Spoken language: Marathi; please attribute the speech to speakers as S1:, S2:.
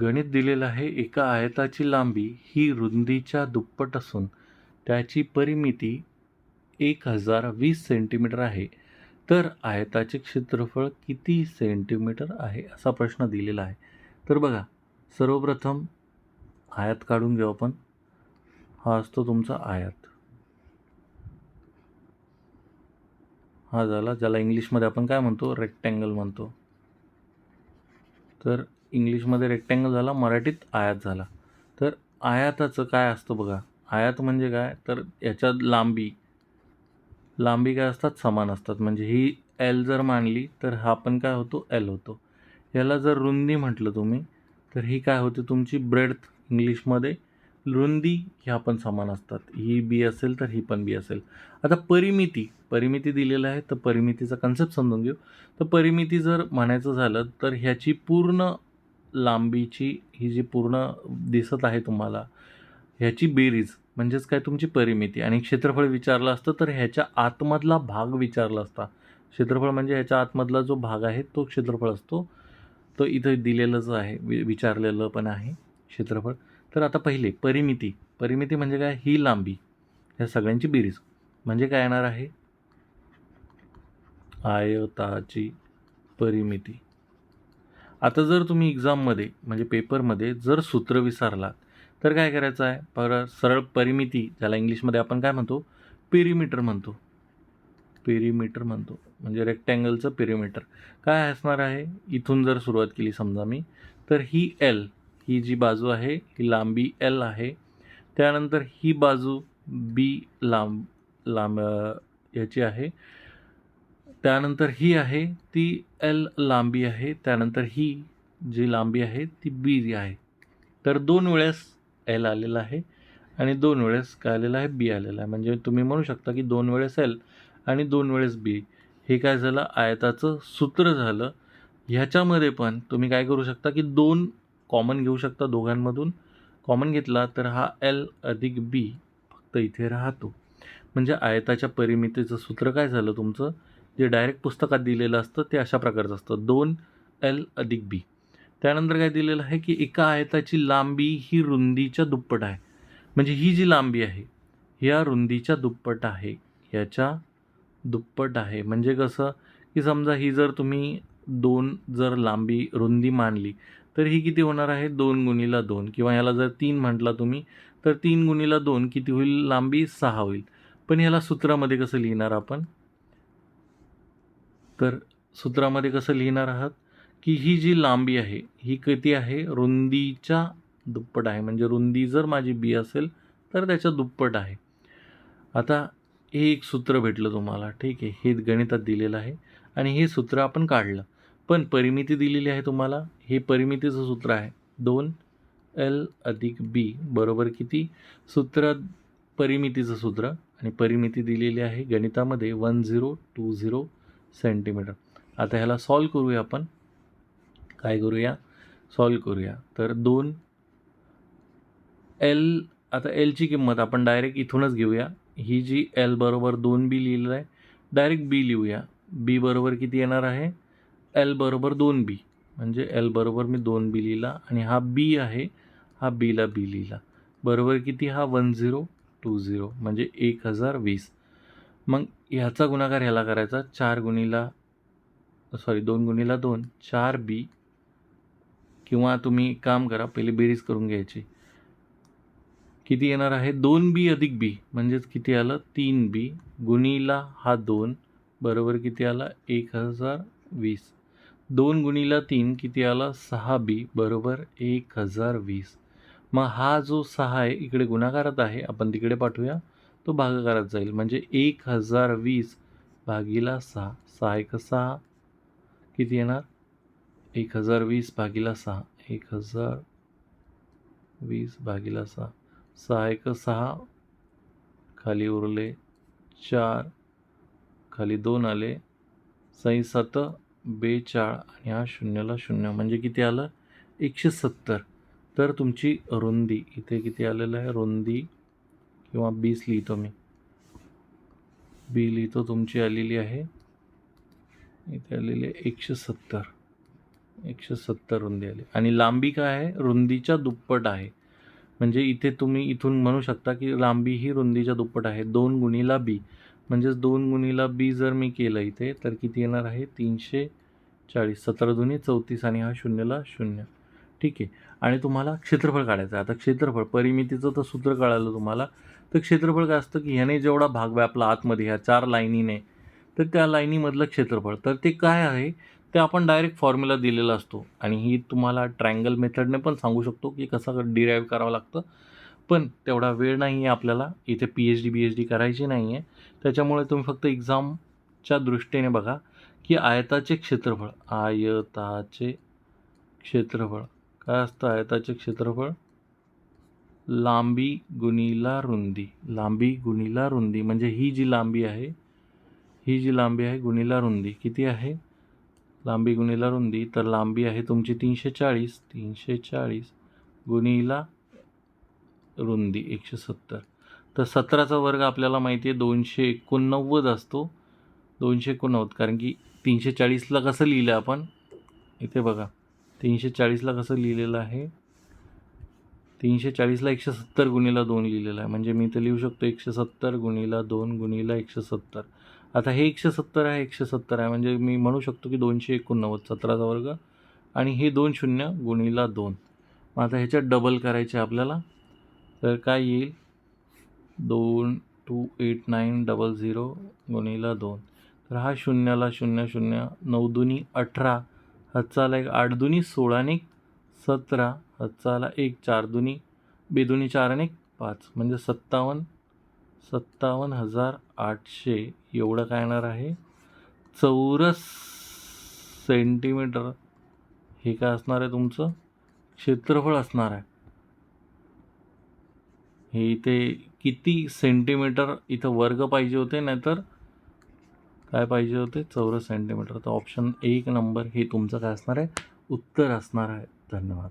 S1: गणित दिलेलं आहे एका आयताची लांबी ही रुंदीच्या दुप्पट असून त्याची परिमिती एक हजार वीस सेंटीमीटर आहे. तर आयताचे क्षेत्रफळ किती सेंटीमीटर आहे असा प्रश्न दिलेला आहे. तर बघा सर्वप्रथम आयात काढून घेऊ आपण. हा असतो तुमचा आयात. हा झाला ज्याला इंग्लिशमध्ये आपण काय म्हणतो? रेक्टँगल म्हणतो. तर इंग्लिशमध्ये रेक्टँगल झाला मराठीत आयात झाला. तर आयाताचं काय असतं बघा? आयात म्हणजे काय? तर याच्यात लांबी. लांबी काय असतात? समान असतात. म्हणजे ही एल जर मानली तर हा पण काय होतो? एल होतो. याला जर रुंदी म्हटलं तुम्ही तर ही काय होते? तुमची ब्रेडथ इंग्लिशमध्ये. रुंदी ह्या पण समान असतात. ही बी असेल तर ही पण बी असेल. आता परिमिती. परिमिती दिलेलं आहे तर परिमितीचा कन्सेप्ट समजून घेऊ. तर परिमिती जर म्हणायचं झालं तर ह्याची पूर्ण लांबीची ही जी पूर्ण दिसत आहे तुम्हाला ह्याची बेरीज म्हणजेच काय तुमची परिमिती. आणि क्षेत्रफळ विचारलं असतं तर ह्याच्या आतमधला भाग विचारला असता. क्षेत्रफळ म्हणजे ह्याच्या आतमधला जो भाग आहे तो क्षेत्रफळ असतो. तो इथं दिलेलंच आहे वि विचारलेलं पण आहे क्षेत्रफळ. तर आता पहिले परिमिती. परिमिती म्हणजे काय? ही लांबी. ह्या सगळ्यांची बेरीज. म्हणजे काय येणार आहे? आयताची परिमिती. आता जर तुम्ही एक्झाममध्ये म्हणजे पेपरमध्ये जर सूत्र विसरलात तर काय करायचं आहे? पर सरळ परिमिती ज्याला इंग्लिशमध्ये आपण काय म्हणतो? पेरीमीटर म्हणतो. पेरिमीटर म्हणतो. म्हणजे रेक्टँगलचं पेरीमीटर काय असणार आहे? इथून जर सुरुवात केली समजा मी तर ही एल ही जी बाजू आहे ही लांबी एल आहे. त्यानंतर ही बाजू बी लांब लांब याची आहे. त्यानंतर ही आहे ती एल लांबी आहे त्यानंतर ही जी लांबी आहे ती बी जी आहे. तर दोन वेळेस एल आलेला आहे आणि दोन वेळेस काय आलेलं आहे? बी आलेलं आहे. म्हणजे तुम्ही म्हणू शकता की दोन वेळेस एल आणि दोन वेळेस बी हे काय झालं? आयताचं सूत्र झालं. ह्याच्यामध्ये पण तुम्ही काय करू शकता की दोन कॉमन घेऊ शकता दोघांमधून. कॉमन घेतला तर हा एल अधिक बी फक्त इथे राहतो. म्हणजे आयताच्या परिमितीचं सूत्र काय झालं तुमचं? जे डायरेक्ट पुस्तकात दिलेलं असतं ते अशा प्रकारचं असतं. दोन एल अधिक बी त्यानंतर काय दिलेलं आहे की एका आयताची लांबी ही रुंदीच्या दुप्पट आहे. म्हणजे ही जी लांबी आहे ह्या रुंदीच्या दुप्पट आहे याच्या दुप्पट आहे. म्हणजे कसं की समजा ही जर तुम्ही दोन जर लांबी रुंदी मानली तर ही किती होणार आहे? दोन गुणीला दोन. किंवा याला जर तीन म्हटला तुम्ही तर तीन गुणीला दोन किती होईल? लांबी सहा होईल. पण ह्याला सूत्रामध्ये कसं लिहिणार आपण? तर सूत्रामध्ये कसं लिहिणार आहात? की ही जी लांबी आहे ही किती आहे? रुंदीच्या दुप्पट आहे. म्हणजे रुंदी जर माझी बी असेल तर त्याच्या दुप्पट आहे. आता हे एक सूत्र भेटलं तुम्हाला. ठीक आहे. हे गणितात दिलेलं आहे. आणि हे सूत्र आपण काढलं. पण परिमिती दिलेली आहे तुम्हाला. हे परिमितीचं सूत्र आहे. दोन एल अधिक बी बरोबर किती? सूत्र परिमितीचं सूत्र. आणि परिमिती दिलेली आहे गणितामध्ये one zero two zero centimetre. आता ह्याला सॉल्व करूया आपण. काय करूया? सॉल्व करूया. तर दोन एल आता एलची किंमत आपण डायरेक्ट इथूनच घेऊया. ही जी एल बरोबर दोन बी लिहिलेलं आहे डायरेक्ट बी लिहूया. बी बरोबर किती येणार आहे? एल बरोबर दोन बी म्हणजे एल बरोबर मी दोन बी लिहिला आणि हा बी आहे हा बीला बी लिहिला. बरोबर किती? हा वन झिरो टू झिरो म्हणजे एक हजार वीस. मग ह्याचा गुणाकार ह्याला करायचा. चार गुणीला सॉरी दोन गुणीला दोन चार बी किंवा तुम्ही काम करा पहिले बेरीज करून घ्यायची. किती येणार आहे? दोन बी अधिक बी म्हणजेच किती आलं? तीन बी गुणीला हा दोन बरोबर किती आला? एक हजार वीस. दोन गुणीला तीन किती आला? सहा बी बरोबर एक हजार वीस. मग हा जो सहा आहे इकडे गुणाकारात आहे आपण तिकडे पाठवूया. तो भागाकारात जाईल. म्हणजे एक हजार वीस भागीला सहा. सहा एक सहा. किती येणार? एक हजार वीस भागीला सहा. एक हजार वीस भागीला सहा. सहा एक सहा. खाली उरले चार. खाली दोन आले. सई सात बेचाळ आणि हा शून्याला शून्य. म्हणजे किती आलं? एकशे सत्तर. तर तुमची रुंदी इथे किती आलेलं आहे? रुंदी किंवा बीस लिहितो मी. बी लिहितो तुमची आलेली आहे. इथे आलेली आहे एकशे सत्तर. एकशे सत्तर रुंदी आली. आणि लांबी काय आहे? रुंदीच्या दुप्पट आहे. म्हणजे इथे तुम्ही इथून म्हणू शकता की लांबी ही रुंदीच्या दुप्पट आहे. दोन गुणीला बी. म्हणजेच दोन गुणीला बी जर मी केलं इथे तर किती येणार आहे? तीनशे चाळीस. सतरा दोन्ही चौतीस आणि हा शून्यला शून्य. ठीक आहे. आणि तुम्हाला क्षेत्रफळ काढायचं आहे. आता क्षेत्रफळ परिमितीचं तर सूत्र कळालं तुम्हाला. तर क्षेत्रफळ काय असतं की ह्याने जेवढा भाग व्यापला आतमध्ये ह्या चार लाईनीने तर त्या लाईनीमधलं क्षेत्रफळ. तर ते काय आहे? ते आपण डायरेक्ट फॉर्म्युला दिलेला असतो. आणि ही तुम्हाला ट्रायंगल मेथडने पण सांगू शकतो की कसं डिराईव्ह करावं लागतं. पण तेवढा वेळ नाही आहे आपल्याला. इथे P H D B H D करायची नाही आहे. त्याच्यामुळे तुम्ही फक्त एक्झामच्या दृष्टीने बघा की आयताचे क्षेत्रफळ आयताचे क्षेत्रफळ. काय असतं आयताचे क्षेत्रफळ? लांबी गुणीला रुंदी. लांबी गुणीला रुंदी म्हणजे ही जी लांबी आहे ही जी लांबी आहे गुणीला रुंदी. किती आहे? लांबी गुणीला रुंदी. तर लांबी आहे तुमची तीनशे चाळीस तीनशे चाळीस गुणीला रुंदी एकशे सत्तर. तर सतराचा वर्ग आपल्याला माहिती आहे दोनशे एकोणनव्वद असतो. दोनशे एकोणनव्वद. कारण की तीनशे चाळीसला कसं लिहिलं आपण? इथे बघा. तीनशे चाळीसला कसं लिहिलेलं आहे? तीनशे चाळीसला एकशे सत्तर गुणीला दोन लिहिलेलं आहे. म्हणजे मी तर लिहू शकतो एकशे सत्तर गुणीला दोन गुणीला एकशे सत्तर आता हे एकशे सत्तर आहे एकशे सत्तर आहे. म्हणजे मी म्हणू शकतो की दोनशे एकोणनव्वद सतराचा वर्ग आणि हे दोन शून्य गुणीला दोन. मग आता ह्याच्यात डबल करायचे आपल्याला. तर काय येईल? दोन two eight nine double zero गुणीला दोन. तर हा शून्याला शून्य शून्य नऊ दुनी अठरा. हातचाला एक आठ दुनी सोळा आणि सतरा. हातचाला एक चार दुनी बेदुनी चार आणि एक पाच. म्हणजे सत्तावन्न सत्तावन्न हजार आठशे एवढं काय येणार आहे? चौरस सेंटीमीटर हे काय असणार आहे तुमचं? क्षेत्रफळ असणार आहे. हे इथे किती सेंटीमीटर इथं वर्ग पाहिजे होते? नाहीतर काय पाहिजे होते? चौरस सेंटीमीटर. तर ऑप्शन एक नंबर हे तुमचं काय असणार आहे? उत्तर असणार आहे. धन्यवाद.